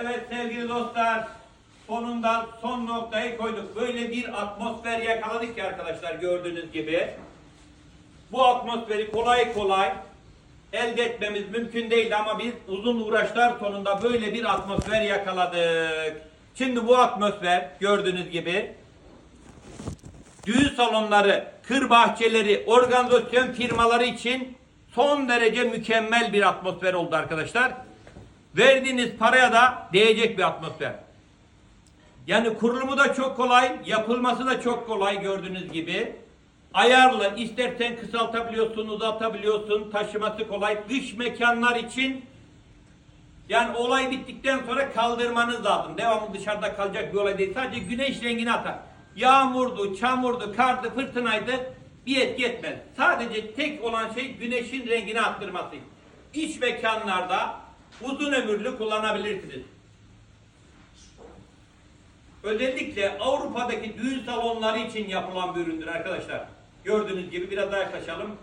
Evet sevgili dostlar, sonunda son noktayı koyduk. Böyle bir atmosfer yakaladık ki arkadaşlar gördüğünüz gibi. Bu atmosferi kolay kolay elde etmemiz mümkün değildi ama biz uzun uğraşlar sonunda böyle bir atmosfer yakaladık. Şimdi bu atmosfer gördüğünüz gibi düğün salonları, kır bahçeleri, organizasyon firmaları için son derece mükemmel bir atmosfer oldu arkadaşlar. Verdiğiniz paraya da değecek bir atmosfer. Yani kurulumu da çok kolay, yapılması da çok kolay gördüğünüz gibi. Ayarlı, istersen kısaltabiliyorsun, uzatabiliyorsun, taşıması kolay. Dış mekanlar için yani olay bittikten sonra kaldırmanız lazım. Devamlı dışarıda kalacak bir olay değil. Sadece güneş rengini atar. Yağmurdu, çamurdu, kardı, fırtınaydı bir etki etmez. Sadece tek olan şey güneşin rengini attırması. İç mekanlarda uzun ömürlü kullanabilirsiniz. Özellikle Avrupa'daki düğün salonları için yapılan bir üründür arkadaşlar. Gördüğünüz gibi biraz daha yaklaşalım.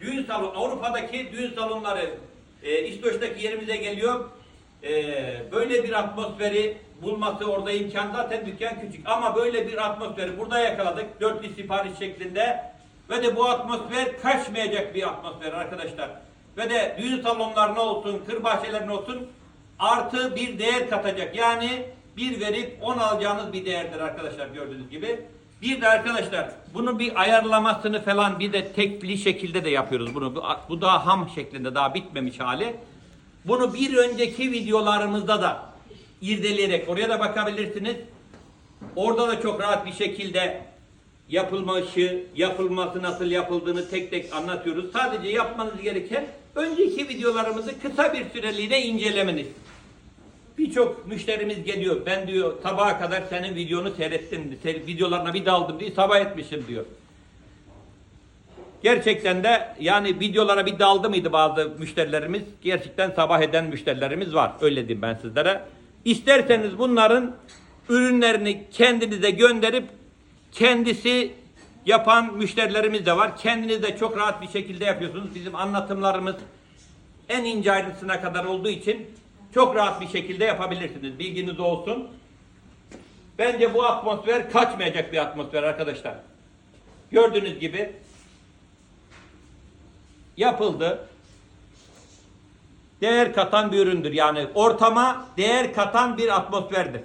Düğün salon, Avrupa'daki düğün salonları e, İstoç'taki yerimize geliyor. E, böyle bir atmosferi bulması orada imkan zaten dükkan küçük ama böyle bir atmosferi burada yakaladık. Dörtlü sipariş şeklinde ve de bu atmosfer kaçmayacak bir atmosfer arkadaşlar. Ve de düğün salonlarına olsun, kır bahçelerine olsun artı bir değer katacak. Yani bir verip on alacağınız bir değerdir arkadaşlar gördüğünüz gibi. Bir de arkadaşlar bunu bir ayarlamasını falan bir de tekli şekilde de yapıyoruz bunu. Bu, daha ham şeklinde daha bitmemiş hali. Bunu bir önceki videolarımızda da irdeleyerek oraya da bakabilirsiniz. Orada da çok rahat bir şekilde yapılması, yapılması nasıl yapıldığını tek tek anlatıyoruz. Sadece yapmanız gereken önceki videolarımızı kısa bir süreliğine incelemeniz. Birçok müşterimiz geliyor. Ben diyor sabaha kadar senin videonu seyrettim. Videolarına bir daldım diye sabah etmişim diyor. Gerçekten de yani videolara bir daldı mıydı bazı müşterilerimiz? Gerçekten sabah eden müşterilerimiz var. Öyle diyeyim ben sizlere. İsterseniz bunların ürünlerini kendinize gönderip kendisi yapan müşterilerimiz de var. Kendiniz de çok rahat bir şekilde yapıyorsunuz. Bizim anlatımlarımız en ince ayrıntısına kadar olduğu için çok rahat bir şekilde yapabilirsiniz. Bilginiz olsun. Bence bu atmosfer kaçmayacak bir atmosfer arkadaşlar. Gördüğünüz gibi yapıldı. Değer katan bir üründür. Yani ortama değer katan bir atmosferdir.